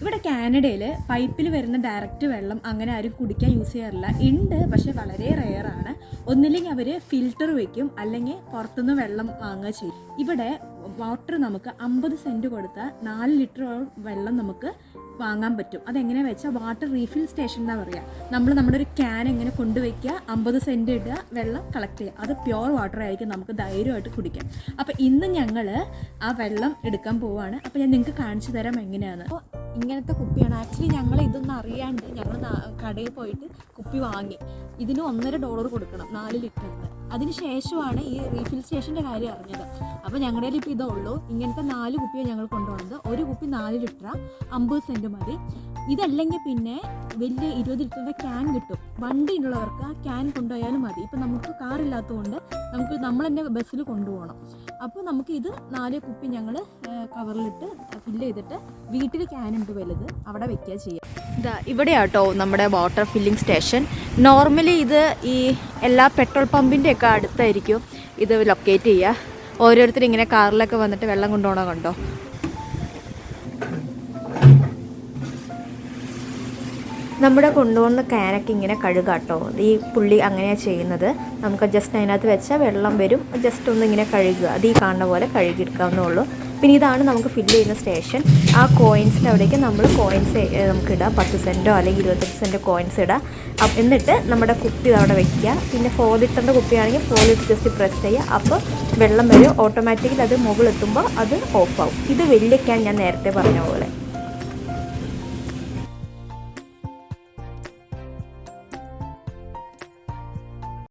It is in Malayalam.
ഇവിടെ കാനഡയിൽ പൈപ്പിൽ വരുന്ന ഡയറക്റ്റ് വെള്ളം അങ്ങനെ ആരും കുടിക്കാൻ യൂസ് ചെയ്യാറില്ല. ഉണ്ട് പക്ഷെ വളരെ റെയറാണ് ഒന്നില്ലെങ്കിൽ അവർ ഫിൽറ്റർ വയ്ക്കും അല്ലെങ്കിൽ പുറത്തുനിന്ന് വെള്ളം വാങ്ങുക ചെയ്യും. ഇവിടെ വാട്ടർ നമുക്ക് അമ്പത് സെന്റ് കൊടുത്താൽ നാല് ലിറ്റർ വെള്ളം നമുക്ക് വാങ്ങാൻ പറ്റും. അതെങ്ങനെ വെച്ചാൽ വാട്ടർ റീഫിൽ സ്റ്റേഷൻ എന്നാണ് പറയുക നമ്മൾ നമ്മുടെ ഒരു ക്യാൻ എങ്ങനെ കൊണ്ടുവയ്ക്കുക അമ്പത് സെന്റ് ഇടുക വെള്ളം കളക്ട് ചെയ്യുക. അത് പ്യുവർ വാട്ടർ ആയിരിക്കും നമുക്ക് ധൈര്യമായിട്ട് കുടിക്കാം അപ്പോൾ ഇന്ന് ഞങ്ങൾ ആ വെള്ളം എടുക്കാൻ പോവുകയാണ് അപ്പോൾ ഞാൻ നിങ്ങൾക്ക് കാണിച്ചു തരാം എങ്ങനെയാണ് അപ്പോൾ ഇങ്ങനത്തെ കുപ്പിയാണ്. ആക്ച്വലി ഞങ്ങൾ ഇതൊന്നും അറിയാണ്ട് ഞങ്ങൾ കടയിൽ പോയിട്ട് കുപ്പി വാങ്ങി. ഇതിന് ഒന്നര ഡോളർ കൊടുക്കണം നാല് ലിറ്ററിന്. അതിന് ശേഷമാണ് ഈ റീഫിൽ സ്റ്റേഷന്റെ കാര്യം അറിഞ്ഞത്. അപ്പോൾ ഞങ്ങളുടെ കയ്യിൽ ഇപ്പോൾ ഇതേ ഉള്ളൂ. ഇങ്ങനത്തെ നാല് കുപ്പിയാണ് ഞങ്ങൾ കൊണ്ടുപോകുന്നത് ഒരു കുപ്പി നാല് ലിറ്ററാണ് അമ്പത് സെന്റ് മതി ഇതല്ലെങ്കിൽ പിന്നെ വലിയ ഇരുപത് ലിറ്ററിന്റെ ക്യാൻ കിട്ടും. വണ്ടി ഉള്ളവർക്ക് ആ ക്യാൻ കൊണ്ടുപോയാലും മതി. ഇപ്പം നമുക്ക് കാറില്ലാത്തതുകൊണ്ട് നമുക്ക് നമ്മൾ തന്നെ ബസ്സിൽ കൊണ്ടുപോകണം. അപ്പോൾ നമുക്ക് ഇത് നാല് കുപ്പി ഞങ്ങൾ കവറിലിട്ട് ഫില്ല് ചെയ്തിട്ട് വീട്ടിൽ ക്യാനുണ്ട് വലുത്. അവിടെ വെക്കുക ചെയ്യാം. ഇതാ ഇവിടെയാട്ടോ നമ്മുടെ വാട്ടർ ഫില്ലിംഗ് സ്റ്റേഷൻ നോർമലി ഇത് ഈ എല്ലാ പെട്രോൾ പമ്പിന്റെ ഒക്കെ അടുത്തായിരിക്കും ഇത് ലൊക്കേറ്റ് ചെയ്യുക ഓരോരുത്തർ ഇങ്ങനെ കാറിലൊക്കെ വന്നിട്ട് വെള്ളം കൊണ്ടുപോകണം കണ്ടോ? നമ്മുടെ കൊണ്ടുവന്ന ക്യാനൊക്കെ ഇങ്ങനെ കഴുകാട്ടോ. ഈ പുള്ളി അങ്ങനെയാണ് ചെയ്യുന്നത്. നമുക്ക് ജസ്റ്റ് അതിനകത്ത് വെച്ചാൽ വെള്ളം വരും. ജസ്റ്റ് ഒന്ന് ഇങ്ങനെ കഴുകുക. അത് ഈ കാണുന്ന പോലെ കഴുകിയെടുക്കാവുന്നേ ഉള്ളൂ. പിന്നെ ഇതാണ് നമുക്ക് ഫില്ല് ചെയ്യുന്ന സ്റ്റേഷൻ ആ കോയിൻസിന്റെ അവിടേക്ക് നമ്മൾ കോയിൻസ് നമുക്ക് ഇടാം. പത്ത് സെന്റോ അല്ലെങ്കിൽ ഇരുപത്തഞ്ച് സെന്റോ കോയിൻസ് ഇടാം. എന്നിട്ട് നമ്മുടെ കുപ്പി അവിടെ വെക്കുക. പിന്നെ ഫോർ ലിറ്ററിന്റെ കുപ്പിയാണെങ്കിൽ ഫോർ ലിറ്റർ ജസ്റ്റ് പ്രസ് ചെയ്യുക. അപ്പോൾ വെള്ളം വരും. ഓട്ടോമാറ്റിക്കലി അത് മുകളിലെത്തുമ്പോൾ അത് ഓഫാവും ഇത് വലിയ ക്യാൻ ഞാൻ നേരത്തെ പറഞ്ഞ പോലെ.